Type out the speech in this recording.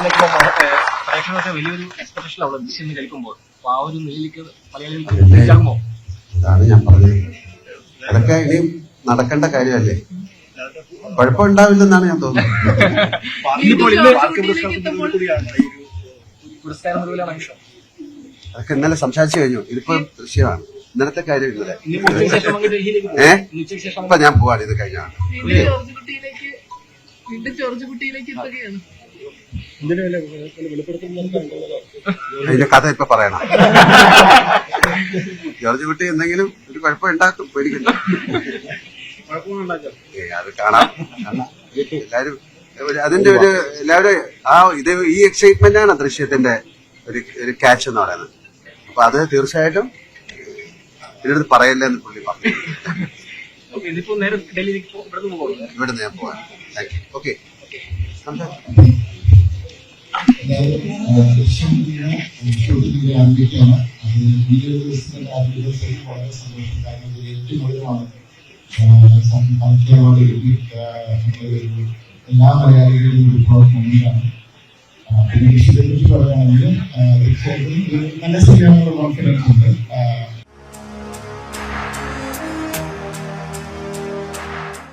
പ്രേക്ഷകർക്ക് വലിയൊരു എക്സ്പെക്ടേഷൻ ഉള്ളത് ദൃശ്യം കേൾക്കുമ്പോൾ. ആ ഒരു നിലയിലേക്ക് മലയാളികൾക്ക് reach അതാണ് ഞാൻ പറഞ്ഞത്. അതൊക്കെ ഇനിയും നടക്കേണ്ട കാര്യമല്ലേ? കുഴപ്പമുണ്ടാവില്ലെന്നാണ് ഞാൻ തോന്നുന്നത്. അതൊക്കെ ഇന്നലെ സംസാരിച്ചു കഴിഞ്ഞു. ഇതിപ്പോ ദൃശ്യമാണ് ഇന്നലത്തെ കാര്യം ഇന്നലെ. ഇന്നിപ്പോൾ ഉച്ചയ്ക്ക് ശേഷം അങ്ങ് ഡൽഹിയിലേക്ക് പോകും. ഏ? ഇന്ന് ഉച്ചയ്ക്ക് ശേഷം ഇപ്പൊ ഞാൻ പോവാണ്. ഇത് കഴിഞ്ഞാണ്. വീണ്ടും ജോർജ് കുട്ടിയിലേക്ക് വീണ്ടും ജോർജ് കുട്ടിയിലേക്ക് എത്തുകയാണ്. അതിന്റെ കഥ ഇപ്പൊ പറയണം. ജോർജ് കുട്ടി എന്തെങ്കിലും ഒരു കുഴപ്പം ഉണ്ടാക്കും പേടിക്കും അത് കാണാം. എല്ലാരും അതിന്റെ ഒരു എല്ലാവരും ആ ഇത് ഈ എക്സൈറ്റ്മെന്റ് ആണ് ദൃശ്യത്തിന്റെ ഒരു ഒരു ക്യാച്ച് എന്ന് പറയുന്നത്. അപ്പൊ അത് തീർച്ചയായിട്ടും ഇതിനടുത്ത് പറയല്ലേ എന്ന് പുള്ളി പറഞ്ഞു. ഇവിടുന്ന് ഞാൻ പോവാം. ഓക്കെ പോവാൻ യു ഓക്കെ ഷൂട്ടിംഗിന്റെ ആരംഭിക്കുകയാണ് അത് ഈ ഒരു ദിവസത്തിന്റെ ആരംഭിച്ചതിൽ വളരെ സന്തോഷം കാരണം ഇത് ഏറ്റവും വലുതാണ് സാഹിത്യ അവാർഡ് കിട്ടി നമ്മളൊരു എല്ലാ മലയാളികളുടെയും ഒരുപാട് നന്ദിയാണ് പിന്നെ പറ്റി പറയുകയാണെങ്കിൽ തീർച്ചയായിട്ടും നല്ല സിനിമയുള്ള കോൺഫിഡൻസ് ഉണ്ട്.